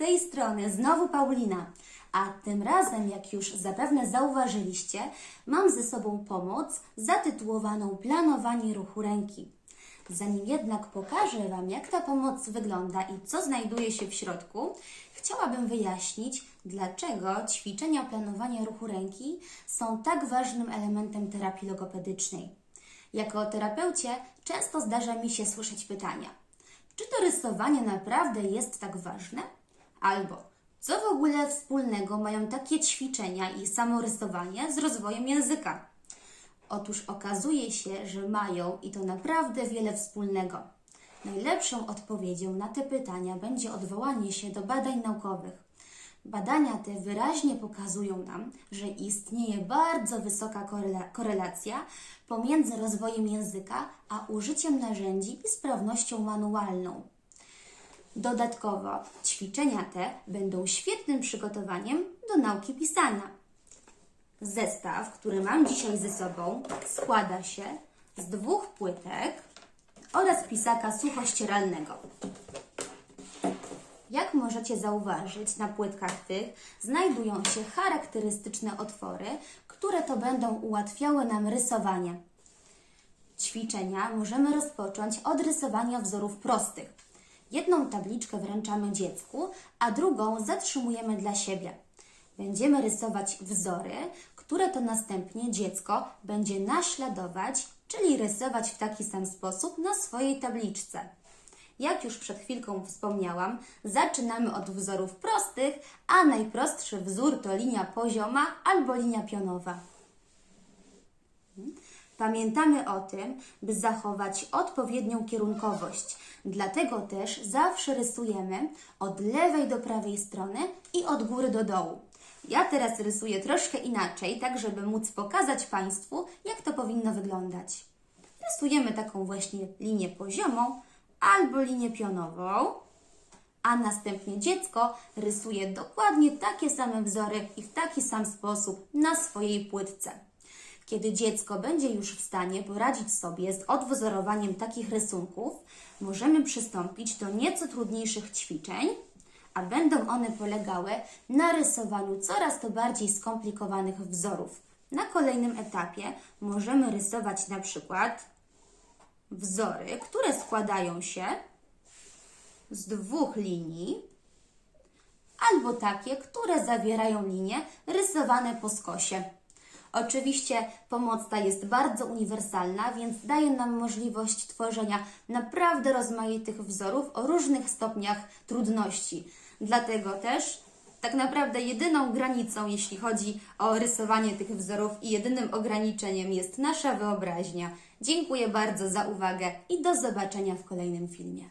tej strony znowu Paulina. A tym razem, jak już zapewne zauważyliście, mam ze sobą pomoc zatytułowaną Planowanie ruchu ręki. Zanim jednak pokażę Wam, jak ta pomoc wygląda i co znajduje się w środku, chciałabym wyjaśnić, dlaczego ćwiczenia planowania ruchu ręki są tak ważnym elementem terapii logopedycznej. Jako terapeucie często zdarza mi się słyszeć pytania: czy to rysowanie naprawdę jest tak ważne? Albo co w ogóle wspólnego mają takie ćwiczenia i samorysowanie z rozwojem języka? Otóż okazuje się, że mają i to naprawdę wiele wspólnego. Najlepszą odpowiedzią na te pytania będzie odwołanie się do badań naukowych. Badania te wyraźnie pokazują nam, że istnieje bardzo wysoka korela- korelacja pomiędzy rozwojem języka a użyciem narzędzi i sprawnością manualną. Dodatkowo ćwiczenia te będą świetnym przygotowaniem do nauki pisania. Zestaw, który mam dzisiaj ze sobą, składa się z dwóch płytek oraz pisaka suchościeralnego. Możecie zauważyć, na płytkach tych znajdują się charakterystyczne otwory, które to będą ułatwiały nam rysowanie. Ćwiczenia możemy rozpocząć od rysowania wzorów prostych. Jedną tabliczkę wręczamy dziecku, a drugą zatrzymujemy dla siebie. Będziemy rysować wzory, które to następnie dziecko będzie naśladować, czyli rysować w taki sam sposób na swojej tabliczce. Jak już przed chwilką wspomniałam, zaczynamy od wzorów prostych, a najprostszy wzór to linia pozioma albo linia pionowa. Pamiętamy o tym, by zachować odpowiednią kierunkowość. Dlatego też zawsze rysujemy od lewej do prawej strony i od góry do dołu. Ja teraz rysuję troszkę inaczej, tak żeby móc pokazać Państwu, jak to powinno wyglądać. Rysujemy taką właśnie linię poziomą albo linię pionową, a następnie dziecko rysuje dokładnie takie same wzory i w taki sam sposób na swojej płytce. Kiedy dziecko będzie już w stanie poradzić sobie z odwzorowaniem takich rysunków, możemy przystąpić do nieco trudniejszych ćwiczeń, a będą one polegały na rysowaniu coraz to bardziej skomplikowanych wzorów. Na kolejnym etapie możemy rysować na przykład wzory, które składają się z dwóch linii, albo takie, które zawierają linie rysowane po skosie. Oczywiście pomoc ta jest bardzo uniwersalna, więc daje nam możliwość tworzenia naprawdę rozmaitych wzorów o różnych stopniach trudności. Dlatego też tak naprawdę jedyną granicą, jeśli chodzi o rysowanie tych wzorów i jedynym ograniczeniem jest nasza wyobraźnia. Dziękuję bardzo za uwagę i do zobaczenia w kolejnym filmie.